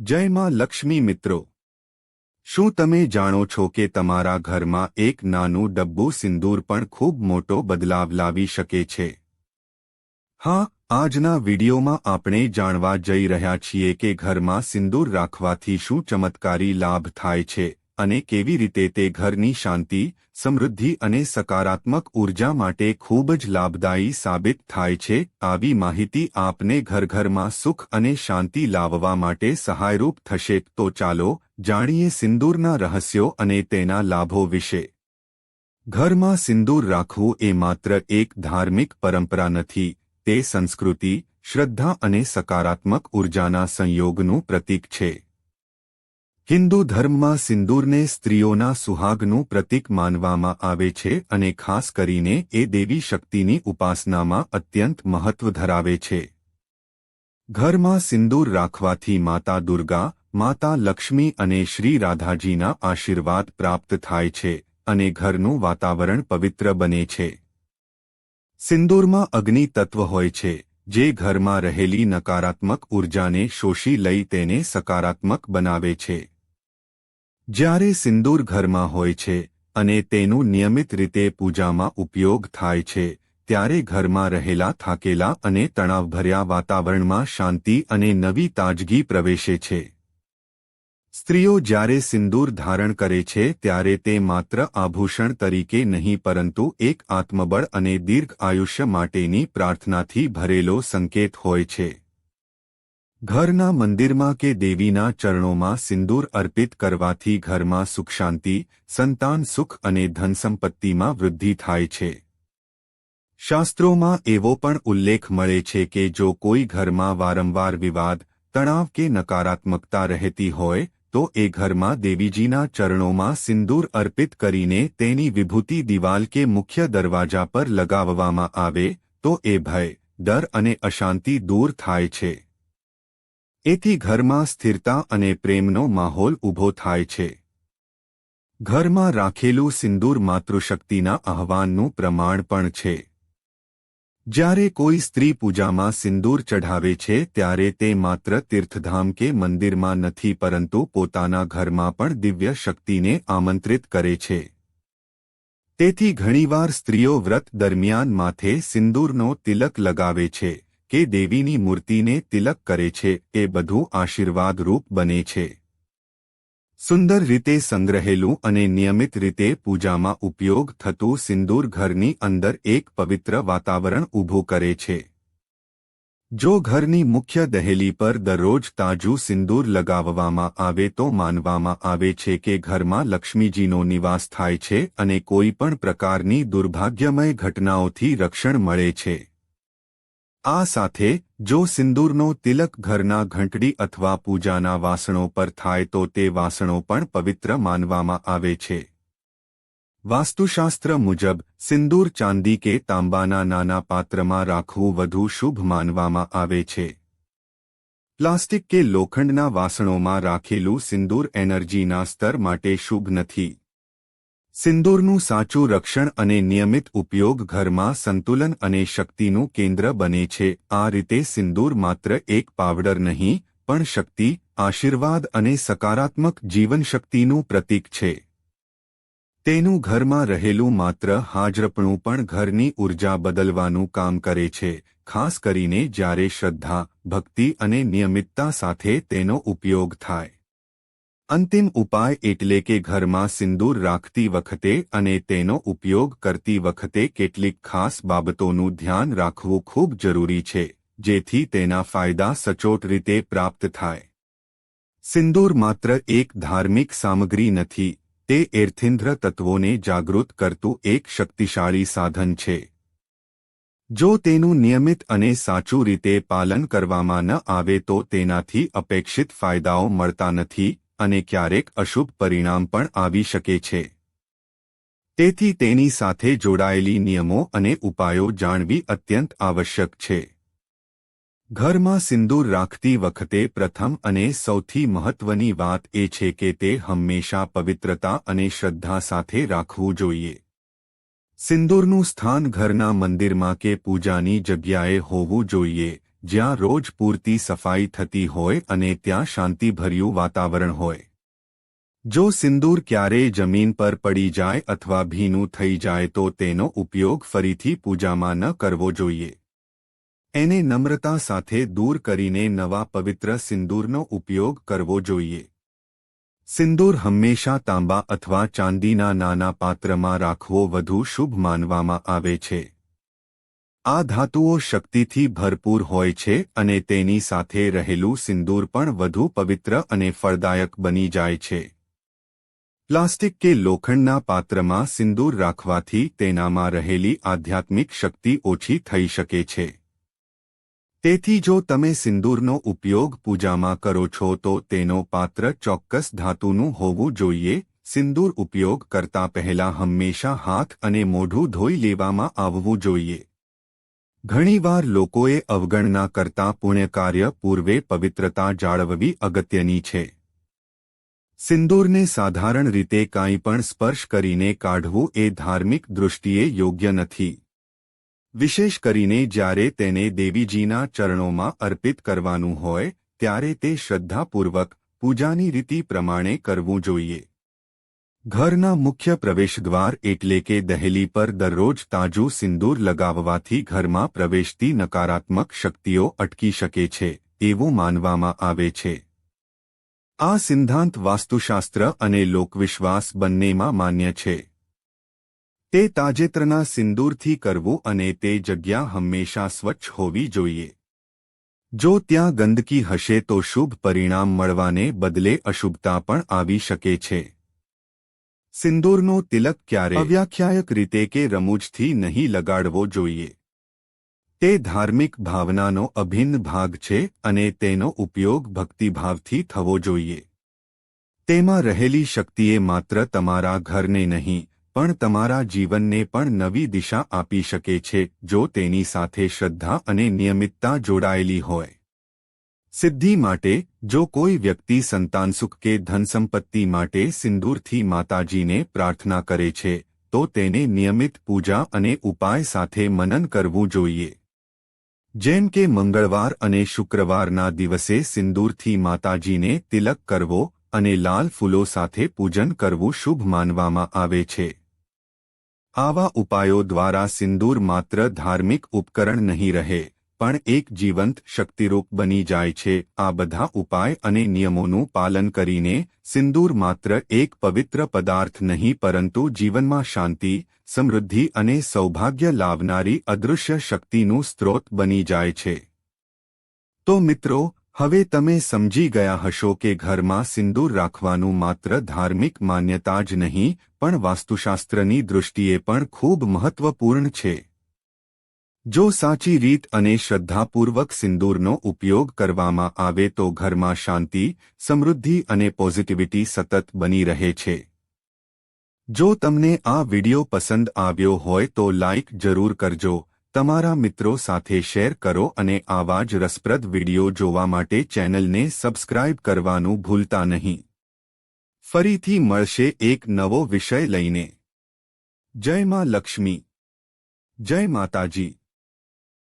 જય માં લક્ષ્મી મિત્રો. શું તમે જાણો છો કે તમારા ઘરમાં એક નાનું ડબ્બુ સિંદૂર પણ ખૂબ મોટો બદલાવ લાવી શકે છે? હા, આજના વિડીયોમાં આપણે જાણવા જઈ રહ્યા છીએ કે ઘરમાં સિંદૂર રાખવાથી શું ચમત્કારી લાભ થાય છે. અને કેવી રીતે તે ઘરની શાંતિ, સમૃદ્ધિ અને સકારાત્મક ઊર્જા માટે ખૂબ જ લાભદાયી સાબિત થાય છે, આવી માહિતી આપને ઘરઘરમાં સુખ અને શાંતિ લાવવા માટે સહાયરૂપ થશે. તો ચાલો, જાણીએ સિંદૂરના રહસ્યો અને તેના લાભો વિશે. ઘરમાં સિંદૂર રાખવું એ માત્ર એક ધાર્મિક પરંપરા નથી, તે સંસ્કૃતિ, શ્રદ્ધા અને સકારાત્મક ઉર્જાના સંયોગનું પ્રતીક છે. હિન્દુ ધર્મમાં સિંદૂરને સ્ત્રીઓના સુહાગનું પ્રતીક માનવામાં આવે છે અને ખાસ કરીને એ દેવી શક્તિની ઉપાસનામાં અત્યંત મહત્વ ધરાવે છે. ઘરમાં સિંદૂર રાખવાથી માતા દુર્ગા, માતા લક્ષ્મી અને શ્રી રાધાજીના આશીર્વાદ પ્રાપ્ત થાય છે અને ઘરનું વાતાવરણ પવિત્ર બને છે. સિંદૂરમાં અગ્નિ તત્વ હોય છે, જે ઘરમાં રહેલી નકારાત્મક ઉર્જાને શોષી લઈ તેને સકારાત્મક બનાવે છે. જ્યારે સિંદૂર ઘરમાં હોય છે અને તેનું નિયમિત રીતે પૂજામાં ઉપયોગ થાય છે, ત્યારે ઘરમાં રહેલા થાકેલા અને તણાવભર્યા વાતાવરણમાં શાંતિ અને નવી તાજગી પ્રવેશે છે. સ્ત્રીઓ જ્યારે સિંદૂર ધારણ કરે છે ત્યારે તે માત્ર આભૂષણ તરીકે નહીં પરંતુ એક આત્મબળ અને દીર્ઘ આયુષ્ય માટેની પ્રાર્થનાથી ભરેલો સંકેત હોય છે. ઘરના મંદિરમાં કે દેવીના ચરણોમાં સિંદૂર અર્પિત કરવાથી ઘરમાં સુખ શાંતિ સંતાન સુખ અને ધનસંપત્તિમાં વૃદ્ધિ થાય છે. શાસ્ત્રોમાં એવો પણ ઉલ્લેખ મળે છે કે જો કોઈ ઘરમાં વારંવાર વિવાદ, તણાવ કે નકારાત્મકતા રહેતી હોય, તો એ ઘરમાં દેવીજીના ચરણોમાં સિંદૂર અર્પિત કરીને તેની વિભૂતિ દિવાલ કે મુખ્ય દરવાજા પર લગાવવામાં આવે, તો એ ભય, ડર અને અશાંતિ દૂર થાય છે. એથી ઘરમાં સ્થિરતા અને પ્રેમનો માહોલ ઊભો થાય છે. ઘરમાં રાખેલું સિંદૂર માતૃશક્તિના આહવાનનું પ્રમાણ પણ છે. જ્યારે કોઈ સ્ત્રી પૂજામાં સિંદૂર ચઢાવે છે ત્યારે તે માત્ર તીર્થધામ કે મંદિરમાં નથી પરંતુ પોતાના ઘરમાં પણ દિવ્ય શક્તિને આમંત્રિત કરે છે. તેથી ઘણીવાર સ્ત્રીઓ વ્રત દરમિયાન માથે સિંદૂરનો તિલક લગાવે છે. કે દેવીની મૂર્તિને તિલક કરે છે, એ બધું આશીર્વાદરૂપ બને છે. સુંદર રીતે સંગ્રહેલું અને નિયમિત રીતે પૂજામાં ઉપયોગ થતું સિંદૂર ઘરની અંદર એક પવિત્ર વાતાવરણ ઊભું કરે છે. જો ઘરની મુખ્ય દહેલી પર દરરોજ તાજું સિંદૂર લગાવવામાં આવે તો માનવામાં આવે છે કે ઘરમાં લક્ષ્મીજીનો નિવાસ થાય છે અને કોઈ પણ પ્રકારની દુર્ભાગ્યમય ઘટનાઓથી રક્ષણ મળે છે. આ સાથે, જો સિંદૂરનો તિલક ઘરના ઘંટડી અથવા પૂજાના વાસણો પર થાય તો તે વાસણો પણ પવિત્ર માનવામાં આવે છે. વાસ્તુશાસ્ત્ર મુજબ, સિંદૂર ચાંદી કે તાંબાના નાના પાત્રમાં રાખવું વધુ શુભ માનવામાં આવે છે. પ્લાસ્ટિક કે લોખંડના વાસણોમાં રાખેલું સિંદૂર એનર્જીના સ્તર માટે શુભ નથી. સિંદૂરનું સાચું રક્ષણ અને નિયમિત ઉપયોગ ઘરમાં સંતુલન અને શક્તિનું કેન્દ્ર બને છે. આ રીતે સિંદૂર માત્ર એક પાવડર નહીં, પણ શક્તિ, આશીર્વાદ અને સકારાત્મક જીવનશક્તિનું પ્રતીક છે. તેનું ઘરમાં રહેલું માત્ર હાજરપણું પણ ઘરની ઊર્જા બદલવાનું કામ કરે છે, ખાસ કરીને જ્યારે શ્રદ્ધા, ભક્તિ અને નિયમિતતા સાથે તેનો ઉપયોગ થાય. અંતિમ ઉપાય એટલે કે ઘરમાં સિંદૂર રાખતી વખતે અને તેનો ઉપયોગ કરતી વખતે કેટલીક ખાસ બાબતોનું ધ્યાન રાખવું ખૂબ જરૂરી છે, જેથી તેના ફાયદા સચોટ રીતે પ્રાપ્ત થાય. સિંદૂર માત્ર એક ધાર્મિક સામગ્રી નથી, તે એર્થિન્દ્ર તત્વોને જાગૃત કરતું એક શક્તિશાળી સાધન છે. જો તેનું નિયમિત અને સાચું રીતે પાલન કરવામાં ન આવે તો તેનાથી અપેક્ષિત ફાયદાઓ મળતા નથી અને ક્યારેક અશુભ પરિણામ પણ આવી શકે છે. તેથી તેની સાથે જોડાયેલી નિયમો અને ઉપાયો જાણવી અત્યંત આવશ્યક છે. ઘરમાં સિંદૂર રાખતી વખતે પ્રથમ અને સૌથી મહત્વની વાત એ છે કે તે હંમેશા પવિત્રતા અને શ્રદ્ધા સાથે રાખવું જોઈએ. સિંદૂરનું સ્થાન ઘરના મંદિરમાં કે પૂજાની જગ્યાએ હોવું જોઈએ. જ્યાં રોજ પૂરતી સફાઈ થતી હોય અને ત્યાં શાંતિભર્યું વાતાવરણ હોય. જો સિંદૂર ક્યારેય જમીન પર પડી જાય અથવા ભીનું થઈ જાય તો તેનો ઉપયોગ ફરીથી પૂજામાં ન કરવો જોઈએ. એને નમ્રતા સાથે દૂર કરીને નવા પવિત્ર સિંદૂરનો ઉપયોગ કરવો જોઈએ. સિંદૂર હંમેશા તાંબા અથવા ચાંદીના નાના પાત્રમાં રાખવો વધુ શુભ માનવામાં આવે છે. આ ધાતુઓ શક્તિથી ભરપૂર હોય છે અને તેની સાથે રહેલું સિંદૂર પણ વધુ પવિત્ર અને ફળદાયક બની જાય છે. પ્લાસ્ટિક કે લોખંડના પાત્રમાં સિંદૂર રાખવાથી તેનામાં રહેલી આધ્યાત્મિક શક્તિ ઓછી થઈ શકે છે. તેથી જો તમે સિંદૂરનો ઉપયોગ પૂજામાં કરો છો તો તેનો પાત્ર ચોક્કસ ધાતુનું હોવું જોઈએ. સિંદૂર ઉપયોગ કરતા પહેલા હંમેશા હાથ અને મોઢું ધોઈ લેવામાં આવવું જોઈએ. ઘણીવાર લોકોએ અવગણના કરતા પુણ્યકાર્ય પૂર્વે પવિત્રતા જાળવવી અગત્યની છે. સિંદૂરને સાધારણ રીતે કાંઈ પણ સ્પર્શ કરીને કાઢવું એ ધાર્મિક દૃષ્ટિએ યોગ્ય નથી. વિશેષ કરીને જ્યારે તેને દેવીજીના ચરણોમાં અર્પિત કરવાનું હોય, ત્યારે તે શ્રદ્ધાપૂર્વક પૂજાની રીતિ પ્રમાણે કરવું જોઈએ. ઘરના મુખ્ય પ્રવેશદ્વાર એટલે કે દહેલી પર દરરોજ તાજું સિંદૂર લગાવવાથી ઘરમાં પ્રવેશતી નકારાત્મક શક્તિઓ અટકી શકે છે, એવું માનવામાં આવે છે. આ સિદ્ધાંત વાસ્તુશાસ્ત્ર અને લોકવિશ્વાસ બંનેમાં માન્ય છે. તે તાજેતરના સિંદૂરથી કરવું અને તે જગ્યા હંમેશા સ્વચ્છ હોવી જોઈએ. જો ત્યાં ગંદકી હશે તો શુભ પરિણામ મળવાને બદલે અશુભતા પણ આવી શકે છે. સિંદૂરનો તિલક ક્યારે અવ્યાખ્યાયક રીતે કે રમૂજથી નહીં લગાડવો જોઈએ. તે ધાર્મિક ભાવનાનો અભિન્ન ભાગ છે અને તેનો ઉપયોગ ભક્તિભાવથી થવો જોઈએ. તેમાં રહેલી શક્તિએ માત્ર તમારા ઘરને નહીં, પણ તમારા જીવનને પણ નવી દિશા આપી શકે છે, જો તેની સાથે શ્રદ્ધા અને નિયમિતતા જોડાયેલી હોય. સિદ્ધિ માટે, જો કોઈ વ્યક્તિ સંતાનસુખ કે ધનસંપત્તિ માટે સિંદૂરથી માતાજીને પ્રાર્થના કરે છે, તો તેને નિયમિત પૂજા અને ઉપાય સાથે મનન કરવું જોઈએ. જેમ કે મંગળવાર અને શુક્રવારના દિવસે સિંદૂરથી માતાજીને તિલક કરવો અને લાલ ફૂલો સાથે પૂજન કરવું શુભ માનવામાં આવે છે. આવા ઉપાયો દ્વારા સિંદૂર માત્ર ધાર્મિક ઉપકરણ નહીં રહે પણ એક જીવંત શક્તિરૂપ બની જાય છે. આ બધા ઉપાય અને નિયમોનું પાલન કરીને સિંદૂર માત્ર એક પવિત્ર પદાર્થ નહીં, પરંતુ જીવનમાં શાંતિ, સમૃદ્ધિ અને સૌભાગ્ય લાવનારી અદૃશ્ય શક્તિનું સ્ત્રોત બની જાય છે. તો મિત્રો, હવે તમે સમજી ગયા હશો કે ઘરમાં સિંદૂર રાખવાનું માત્ર ધાર્મિક માન્યતા જ નહીં, પણ વાસ્તુશાસ્ત્રની દૃષ્ટિએ પણ ખૂબ મહત્વપૂર્ણ છે. જો સાચી રીત અને શ્રદ્ધાપૂર્વક સિંદૂરનો ઉપયોગ કરવામાં આવે તો ઘરમાં શાંતિ, સમૃદ્ધિ અને પોઝિટિવિટી સતત બની રહે છે. જો તમને આ વિડિયો પસંદ આવ્યો હોય તો લાઇક જરૂર કરજો, તમારા મિત્રો સાથે શેર કરો અને આવા જ રસપ્રદ વિડિયો જોવા માટે ચેનલને સબસ્ક્રાઇબ કરવાનું ભૂલતા નહીં. ફરીથી મળશે એક નવો વિષય લઈને. જય માં લક્ષ્મી. જય માતાજી.